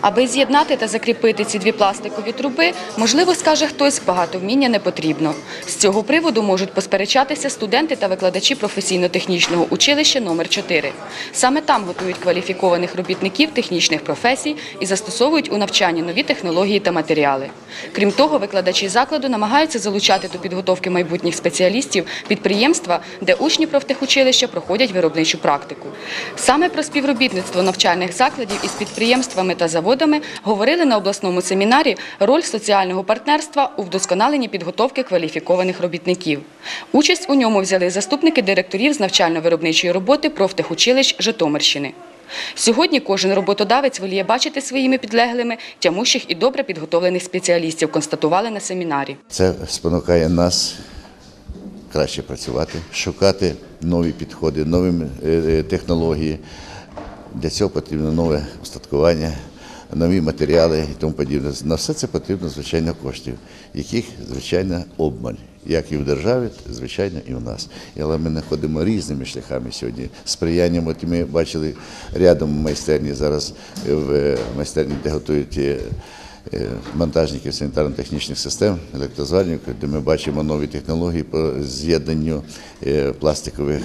Аби з'єднати та закріпити ці дві пластикові труби, можливо, скаже хтось, багато вміння не потрібно. З цього приводу можуть посперечатися студенти та викладачі професійно-технічного училища номер 4 Саме там готують кваліфікованих робітників технічних професій і застосовують у навчанні нові технології та матеріали. Крім того, викладачі закладу намагаються залучати до підготовки майбутніх спеціалістів підприємства, де учні профтехучилища проходять виробничу практику. Саме про співробітництво навчальних закладів із підприємствами та заводами говорили на обласному семінарі роль соціального партнерства у вдосконаленні підготовки кваліфікованих робітників. Участь у ньому взяли заступники директорів з навчально-виробничої роботи профтехучилищ Житомирщини. Сьогодні кожен роботодавець воліє бачити своїми підлеглими тямущих і добре підготовлених спеціалістів, констатували на семінарі. Це спонукає нас краще працювати, шукати нові підходи, нові е, е, технології. Для цього потрібно нове устаткування, нові матеріали і тому подібне. На все це потрібно, звичайно, коштів, яких, звичайно, обмаль. Як і в державі, звичайно, і в нас. Але ми знаходимо різними шляхами сьогодні. Сприянням, от ми бачили рядом майстерні зараз е, в е, майстерні, де готують е, е, монтажників санітарно-технічних систем, електрозварників, де ми бачимо нові технології по з'єднанню пластикових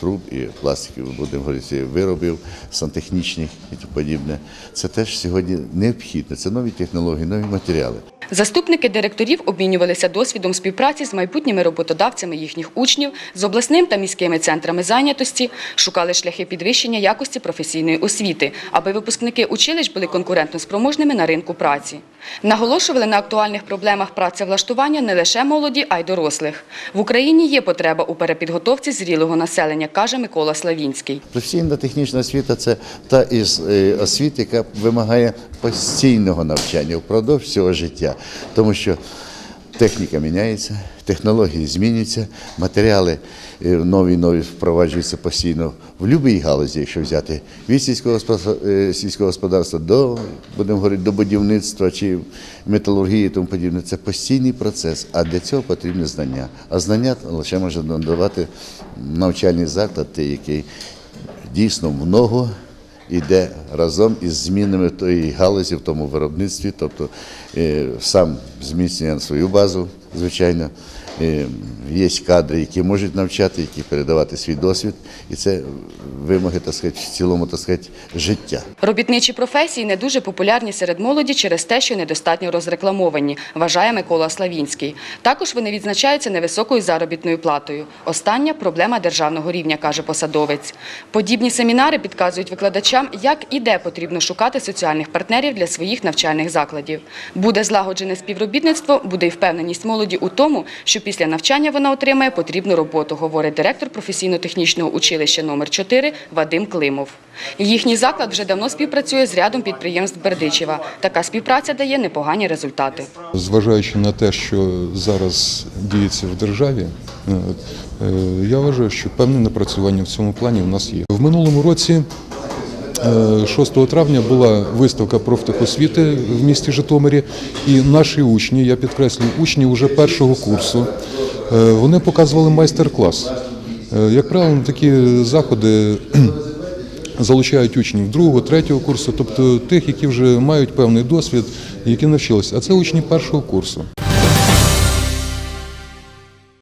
труб і пластикових, будемо говорити, виробів сантехнічних і тому подібне. Це теж сьогодні необхідно. Це нові технології, нові матеріали. Заступники директорів обмінювалися досвідом співпраці з майбутніми роботодавцями їхніх учнів, з обласним та міськими центрами зайнятості, шукали шляхи підвищення якості професійної освіти, аби випускники училищ були конкурентно спроможними на ринку праці. Наголошували на актуальних проблемах працевлаштування не лише молоді, а й дорослих. В Україні є потреба у перепідготовці зрілого населення, каже Микола Славінський. Професійна технічна освіта це та із е, освіт, яка вимагає постійного навчання впродовж всього життя, тому що техніка міняється, технології змінюються, матеріали е, нові нові впроваджуються постійно в будь-якій галузі, якщо взяти від е, сільського господарства до будемо говорити до будівництва чи металургії і тому подібне. Це постійний процес. А для цього потрібні знання. А знання лише може надавати навчальний заклад, який дійсно много йде разом із змінами тої галузі в тому виробництві, тобто е, сам зміцнює свою базу, звичайно. Е, Є кадри, які можуть навчати, які передавати свій досвід, і це вимоги так сказати, в цілому так сказати, життя. Робітничі професії не дуже популярні серед молоді через те, що недостатньо розрекламовані, вважає Микола Славінський. Також вони відзначаються невисокою заробітною платою. Остання проблема державного рівня, каже посадовець. Подібні семінари підказують викладачам, як і де потрібно шукати соціальних партнерів для своїх навчальних закладів. Буде злагоджене співробітництво, буде й впевненість молоді у тому, що після навчання вона отримає потрібну роботу, говорить директор професійно-технічного училища номер 4 Вадим Климов. Їхній заклад вже давно співпрацює з рядом підприємств Бердичева. Така співпраця дає непогані результати. Зважаючи на те, що зараз діється в державі, е, е, я вважаю, що певне напрацювання в цьому плані в нас є. В минулому році, 6 травня, була виставка профтехосвіти в місті Житомирі, і наші учні, я підкреслюю, учні вже першого курсу, е, вони показували майстер-клас. Е, Як правило, такі заходи залучають учнів другого, третього курсу, тобто тих, які вже мають певний досвід, які навчилися. А це учні першого курсу.